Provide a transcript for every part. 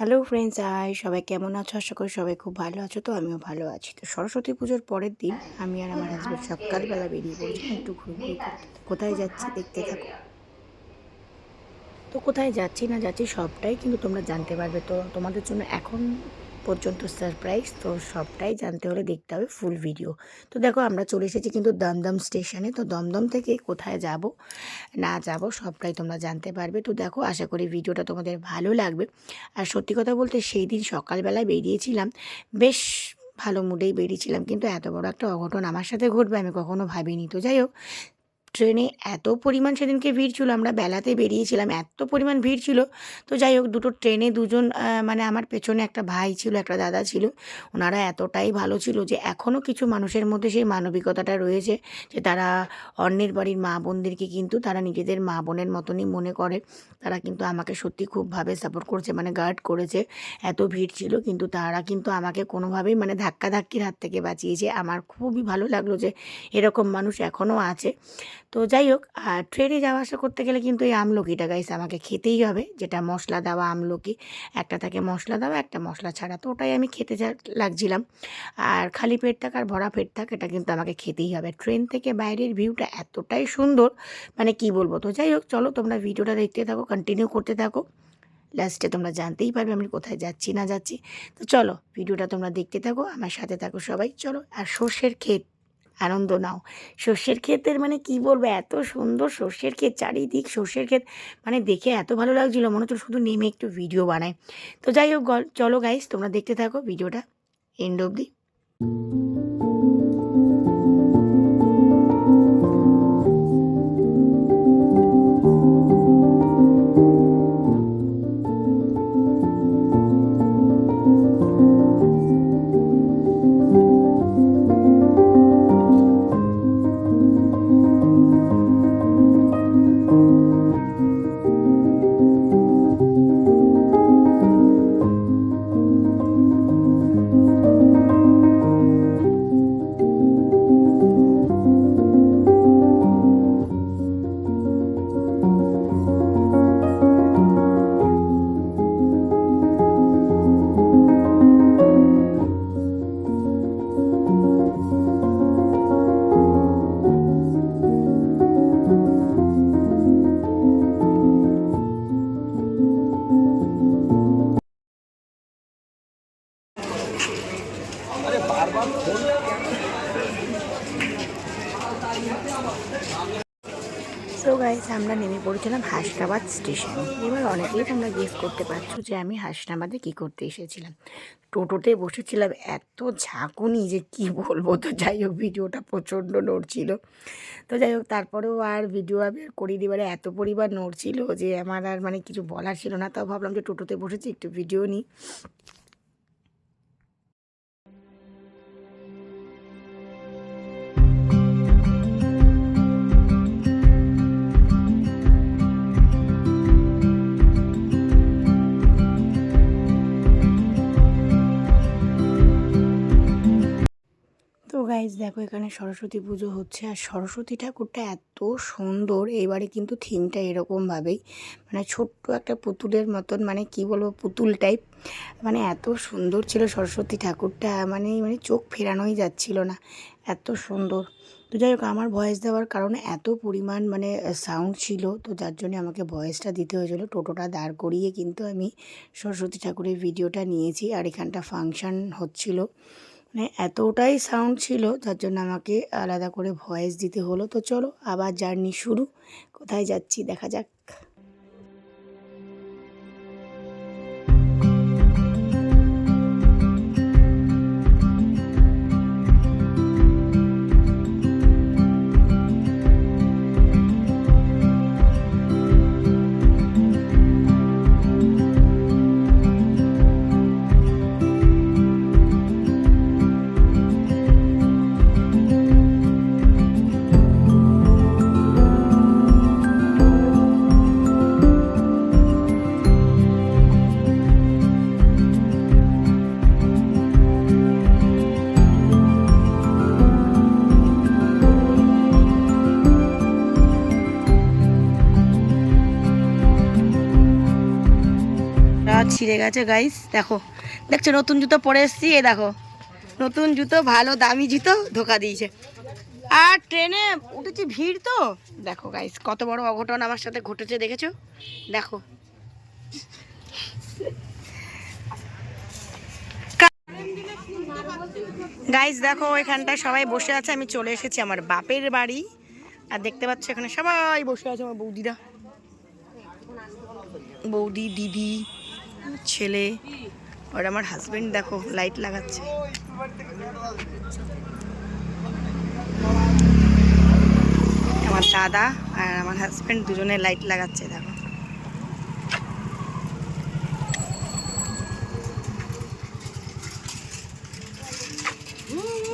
Hello friends আয় সবাই কেমন আছো? আশা করি সবাই খুব ভালো আছো। তো আমিও ভালো আছি। তো সরস্বতী পুজোর পরের দিন আমি আর আমার হাজব্যান্ড সকালবেলা বেরিয়ে পড়ছি। একটু ঘুরঘুরি কোথায় যাচ্ছি দেখতে থাকো। তো কোথায় যাচ্ছি না যাচ্ছি সবটাই কিন্তু তোমরা জানতে পারবে। তো তোমাদের জন্য এখন পর্যন্ত সারপ্রাইজ তো সবটাই জানতে হলে দেখতে হবে ফুল ভিডিও তো দেখো আমরা চলে এসেছি কিন্তু দমদম স্টেশনে তো দমদম থেকে কোথায় যাব, না যাব, সবটাই তোমরা জানতে পারবে। তো দেখো, আশা করি ভিডিওটা তোমাদের ভালো লাগবে। আর সত্যি কথা বলতে সেই দিন সকালবেলায় বেরিয়েছিলাম, বেশ ভালো মুডেই বেরিয়েছিলাম। কিন্তু এত বড় একটা অঘটন আমার সাথে ঘটবে আমি কখনো ভাবিনি। তো যাই হোক ট্রেনে এত পরিমাণ সেদিনকে ভিড় ছিল, আমরা বেলাতে বেরিয়েছিলাম, এত পরিমাণ ভিড় ছিল। তো যাই হোক, দুটো ট্রেনে দুজন মানে আমার পেছনে একটা ভাই ছিল, একটা দাদা ছিল, ওনারা এতটাই ভালো ছিল যে এখনও কিছু মানুষের মধ্যে সেই মানবিকতাটা রয়েছে যে তারা অন্যের বাড়ির মা বোনদেরকে কিন্তু তারা নিজেদের মা বোনের মতনই মনে করে। তারা কিন্তু আমাকে সত্যি খুবভাবে সাপোর্ট করেছে মানে গার্ড করেছে। এত ভিড় ছিল, কিন্তু তারা কিন্তু আমাকে কোনোভাবেই মানে ধাক্কাধাক্কির হাত থেকে বাঁচিয়েছে। আমার খুবই ভালো লাগল যে এরকম মানুষ এখনও আছে। তো যাই হোক আর ট্রেনে যাওয়া আসা করতে গেলে কিন্তু এই আমলকিটা গাইস আমাকে খেতেই হবে। যেটা মশলা দেওয়া আমলকি, একটা থাকে মশলা দেওয়া, একটা মশলা ছাড়া। তো ওটাই আমি খেতে লাগছিলাম। আর খালি পেট থাক আর ভরা পেট থাক, এটা কিন্তু আমাকে খেতেই হবে। ট্রেন থেকে বাইরের ভিউটা এতটাই সুন্দর মানে কি বলব? তো যাই হোক চলো তোমরা ভিডিওটা দেখতে থাকো কন্টিনিউ করতে থাকো। লাস্টে তোমরা জানতেই পারবে আমি কোথায় যাচ্ছি, না যাচ্ছি। তো চলো, ভিডিওটা তোমরা দেখতে থাকো, আমার সাথে থাকো সবাই। চলো, আর সর্ষের ক্ষেত। আনন্দ নাও। সর্ষের ক্ষেতের মানে কি বলব? এত সুন্দর সর্ষের ক্ষেত, চারিদিক সর্ষের ক্ষেত। মানে দেখে এত ভালো লাগছিল, মনে হচ্ছে শুধু নেমে একটু ভিডিও বানায় তো যাই হোক চলো গাইস তোমরা দেখতে থাকো ভিডিওটা এন্ড অবধি। সো পড়েছিলাম হাসনাবাদ স্টেশন। এবার অনেকেই তোমরা গেস করতে পারছ যে আমি হাসনাবাদে কী করতে এসেছিলাম। টোটোতে বসেছিলাম, এত ঝাঁকুনি যে কি বলব? তো যাই হোক, ভিডিওটা প্রচণ্ড নড়ছিল। তো যাই হোক, তারপরেও আর ভিডিও আমি করি দিবারে এত পরিবার নড়ছিল যে আমার আর মানে কিছু বলার ছিল না। তাও ভাবলাম যে টোটোতে বসেছি, একটু ভিডিও নিই। দেখো এখানে সরস্বতী পুজো হচ্ছে, আর সরস্বতী ঠাকুরটা এত সুন্দর। এবারে কিন্তু থিমটা এরকমভাবেই মানে ছোট্ট একটা পুতুলের মতন মানে কি বলব, পুতুল টাইপ মানে এত সুন্দর ছিল সরস্বতী ঠাকুরটা মানে মানে চোখ ফেরানোই যাচ্ছিল না। এত সুন্দর। তো যাই হোক, আমার ভয়েস দেওয়ার কারণে এত পরিমাণ মানে সাউন্ড ছিল, তো যার জন্য আমাকে ভয়েসটা দিতে হয়েছিলো। টোটোটা দাঁড় করিয়ে কিন্তু আমি সরস্বতী ঠাকুরের ভিডিওটা নিয়েছি, আর এখানটা ফাংশান হচ্ছিল। মানে এতটাই সাউন্ড ছিল যার জন্য আমাকে আলাদা করে ভয়েস দিতে হলো। তো চলো, আবার জার্নি শুরু। কোথায় যাচ্ছি? দেখা যাক। ছিঁড়ে গেছে গাইস দেখো, দেখছ, নতুন জুতো পরে এসছি, এ দেখো। নতুন জুতো, ভালো, দামি জুতো, ধোকা দিয়েছে। আর ট্রেনে উঠেছি ভিড় তো। দেখো গাইস কত বড় অঘটন আমার সাথে ঘটেছে, দেখেছ? দেখো। গাইস দেখো, এখানটায় সবাই বসে আছে, আমি চলে এসেছি আমার বাপের বাড়ি। আর দেখতে পাচ্ছ, এখানে সবাই বসে আছে আমার বৌদিরা। বৌদি, দিদি ছেলে, আর আমার হাজবেন্ড দেখো লাইট লাগাচ্ছে। আমার দাদা আর আমার হাজবেন্ড দুজনে লাইট লাগাচ্ছে, দেখো।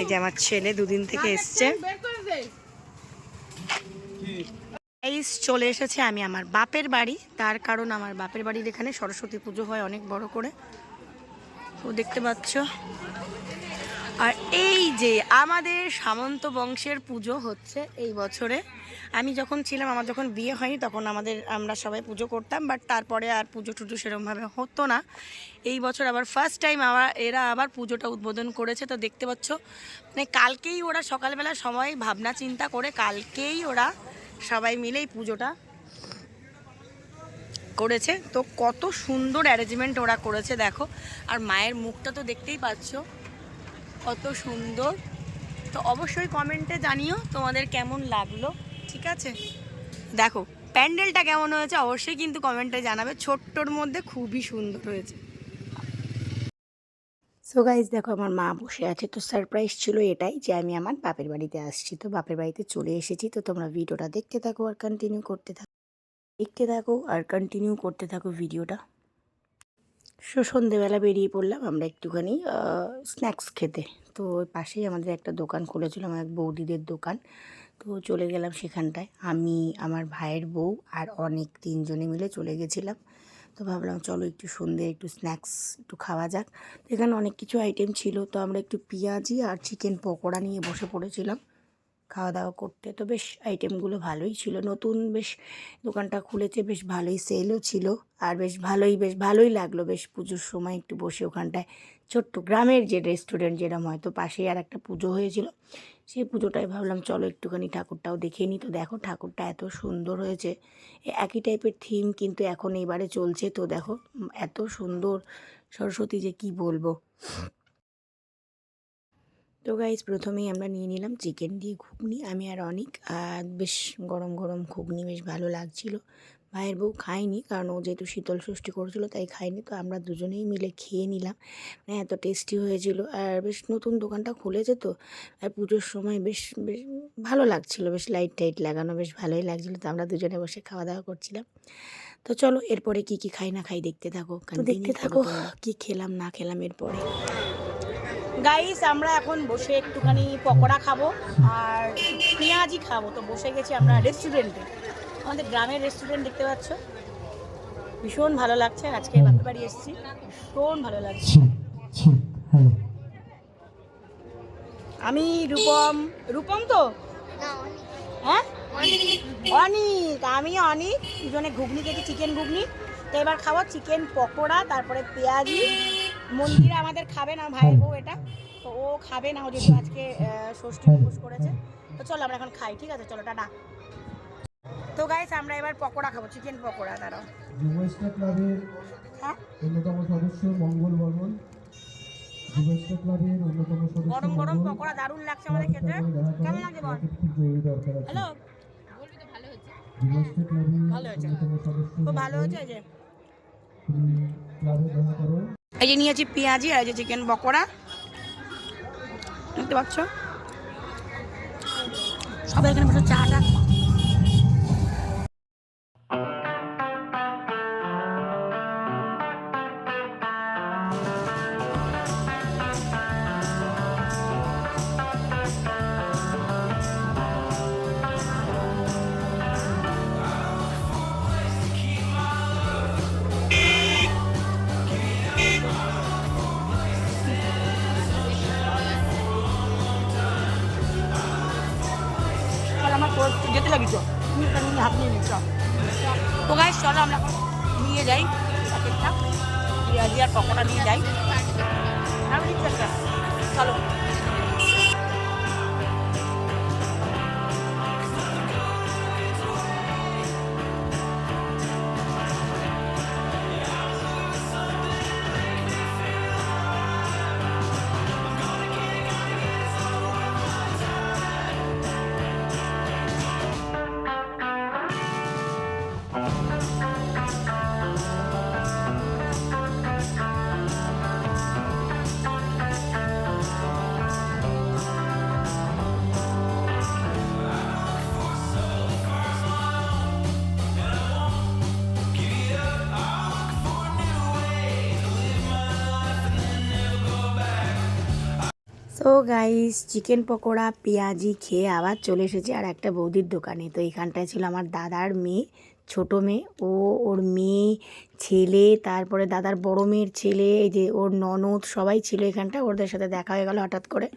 এই যে আমার ছেলে দুদিন থেকে এসছে। গাইস চলে এসেছে আমি আমার বাপের বাড়ি। তার কারণ আমার বাপের বাড়ির এখানে সরস্বতী পুজো হয় অনেক বড় করে। তো দেখতে পাচ্ছ। আর এই যে আমাদের সামন্ত বংশের পুজো হচ্ছে এই বছরে। আমি যখন ছিলাম, আমার যখন বিয়ে হয়নি, তখন আমাদের আমরা সবাই পুজো করতাম বাট তারপরে আর পুজো টুজো সেরকমভাবে হতো না। এই বছর আবার ফার্স্ট টাইম আবার এরা আবার পুজোটা উদ্বোধন করেছে। তো দেখতে পাচ্ছ মানে কালকেই ওরা সকালবেলা সময় ভাবনা চিন্তা করে কালকেই ওরা সবাই মিলেই পুজোটা করেছে। তো কত সুন্দর অ্যারেঞ্জমেন্ট ওরা করেছে, দেখো। আর মায়ের মুখটা তো দেখতেই পাচ্ছ, কত সুন্দর। তো অবশ্যই কমেন্টে জানিও তোমাদের কেমন লাগল, ঠিক আছে? দেখো, প্যান্ডেলটা কেমন হয়েছে অবশ্যই কিন্তু কমেন্টে জানাবে। ছোট্টর মধ্যে খুবই সুন্দর হয়েছে। সো গাইজ দেখো, আমার মা বসে আছে। তো সারপ্রাইজ ছিল এটাই যে, আমি আমার বাপের বাড়িতে আসছি। তো বাপের বাড়িতে চলে এসেছি। তো তোমরা ভিডিওটা দেখতে থাকো আর কন্টিনিউ করতে থাকো। দেখতে থাকো আর কন্টিনিউ করতে থাকো ভিডিওটা। সো সন্ধেবেলা বেরিয়ে পড়লাম আমরা একটুখানি স্ন্যাক্স খেতে। তো ওই পাশেই আমাদের একটা দোকান খুলেছিল, আমার এক বৌদিদের দোকান। তো চলে গেলাম সেখানটায়। আমি, আমার ভাইয়ের বউ আর অনেক তিনজনে মিলে চলে গেছিলাম। তো ভাবলাম চলো একটু সন্ধে একটু স্ন্যাক্স একটু খাওয়া যাক। তো এখানে অনেক কিছু আইটেম ছিল, তো আমরা একটু পেঁয়াজি আর চিকেন পকোড়া নিয়ে বসে পড়েছিলাম খাওয়া দাওয়া করতে। তো বেশ আইটেমগুলো ভালোই ছিল। নতুন বেশ দোকানটা খুলেছে, বেশ ভালোই সেলও ছিল আর বেশ ভালোই বেশ ভালোই লাগল বেশ পুজোর সময় একটু বসে ওখানটায়। ছোট্ট গ্রামের যে রেস্টুরেন্ট যেরকম হয়তো পাশেই আর একটা পুজো হয়েছিল। সেই পুজোটাই ভাবলাম, চলো একটুখানি ঠাকুরটাও দেখে নিই। তো দেখো ঠাকুরটা এত সুন্দর হয়েছে। একই টাইপের থিম কিন্তু এখন এইবারে চলছে। তো দেখো এত সুন্দর সরস্বতী যে কি বলব। তো গাইজ প্রথমেই আমরা নিয়ে নিলাম চিকেন দিয়ে ঘুগনি। আমি আর অনেক বেশ গরম গরম ঘুগনি বেশ ভালো লাগছিল। ভাইয়ের বউ খায়নি কারণ ও যেহেতু শীতল ষষ্ঠী করেছিল তাই খায়নি তো আমরা দুজনেই মিলে খেয়ে নিলাম। মানে এত টেস্টি হয়েছিল। আর বেশ নতুন দোকানটা খুলেছে তো আর পুজোর সময় বেশ বেশ ভালো লাগছিল বেশ লাইট টাইট লাগানো বেশ ভালোই লাগছিল। তো আমরা দুজনে বসে খাওয়া দাওয়া করছিলাম। তো চলো এরপরে কি কি খাই না খাই দেখতে থাকো দেখতে থাকো। কি খেলাম না খেলাম এরপরে। গাইস আমরা এখন বসে একটুখানি পকোড়া খাব আর পেঁয়াজি খাব। তো বসে গেছি আমরা রেস্টুরেন্টে আমাদের গ্রামের রেস্টুরেন্ট দেখতে পাচ্ছ। ভীষণ ভালো লাগছে। আজকে বাপের বাড়ি এসেছি। ভীষণ ভালো লাগছে। আমি রূপম। রূপম তো? হ্যাঁ? অনিক। আমি অনিক। দুজনে ঘুগনি খেয়েছি চিকেন ঘুগনি। তো এবার খাব চিকেন পকোড়া তারপরে পেঁয়াজি। মন্দিরে আমাদের খাবে না ভাই বউ এটা। তো ও খাবে না ও যেহেতু আজকে ষষ্ঠী উপোস করেছে। তো চলো আমরা এখন খাই ঠিক আছে? চলো টা টাটা। তো গাইস আমরা এবার পকোড়া খাব চিকেন পকোড়া দাঁড়াও। যুবস্টা ক্লাবের হ্যাঁ? অন্যতম সদস্য মঙ্গল বর্মন। যুবস্টা ক্লাবের অন্যতম সদস্য গরম গরম পকোড়া দারুণ লাগছে আমাদের খেতে। কেমন লাগছে বল? খুব জরুরি দরকার আছে। হ্যালো? যুবস্টা ক্লাবের ভালো হয়েছে। খুব ভালো হয়েছে এই যে। ক্লাবে দেখা করো। এই যে নিয়েছি পেঁয়াজি আর যে চিকেন পকোড়া। দেখতে পাচ্ছ? সবাই এখানে বসে চা টা হাত নিয়ে নিচ্ছ তো গাইস চলো আমরা নিয়ে যাই প্যাকেটটা। আর পকোড়া নিয়ে যাই। একটা চলো। সো গাইস চিকেন পকোড়া, পেঁয়াজি খেয়ে আবার চলে এসেছি আর একটা বৌদির দোকানে। তো এখানটায় ছিল আমার দাদার মেয়ে, ছোট মেয়ে। ও ওর মেয়ে, ছেলে, তারপরে দাদার বড় মেয়ের ছেলে, এই যে ওর ননদ, সবাই ছিল এখানটা ওদের সাথে দেখা হয়ে গেল হঠাৎ করে।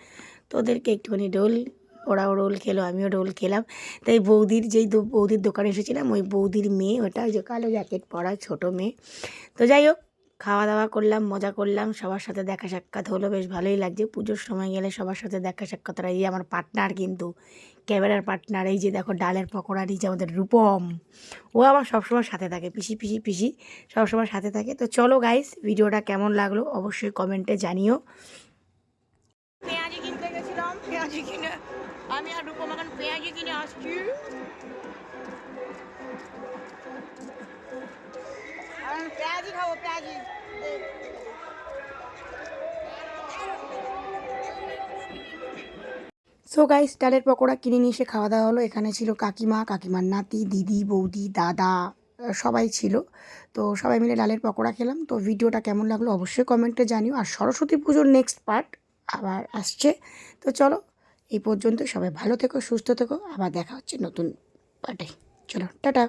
তো ওদেরকে একটুখানি রোল, ওরাও রোল খেলো, আমিও রোল খেলাম। তাই বৌদির যেই বৌদির দোকানে এসেছিলাম, ওই বৌদির মেয়ে, ওটা ওই যে কালো জ্যাকেট পরা ছোটো মেয়ে। তো যাই হোক খাওয়া দাওয়া করলাম মজা করলাম সবার সাথে দেখা সাক্ষাৎ হলো বেশ ভালোই লাগছে। পুজোর সময় গেলে সবার সাথে দেখা সাক্ষাৎ হয়। এই যে আমার পার্টনার কিন্তু ক্যামেরার পার্টনার এই যে দেখো ডালের পকোড়া নিচে আমাদের রূপম ও আমার সবসময় সাথে থাকে পিসি পিসি পিসি সবসময় সাথে থাকে। তো চলো গাইস ভিডিওটা কেমন লাগল অবশ্যই কমেন্টে জানিও। পেঁয়াজি কিনতে গেছিলাম। পেঁয়াজি কিনে আমি আর রূপম এখন পেঁয়াজি কিনে আসছি। সো গাইস ডালের পকোড়া কিনে নিয়ে এসে খাওয়া দাওয়া হলো। এখানে ছিল কাকিমা, কাকিমার নাতি, দিদি, বৌদি, দাদা সবাই ছিল। তো সবাই মিলে ডালের পকোড়া খেলাম। তো ভিডিওটা কেমন লাগল অবশ্যই কমেন্টে জানিও। আর সরস্বতী পুজোর নেক্সট পার্ট আবার আসছে। তো চলো, এই পর্যন্ত সবাই ভালো থেকো, সুস্থ থেকো। আবার দেখা হচ্ছে নতুন পার্টে চলো, টাটা।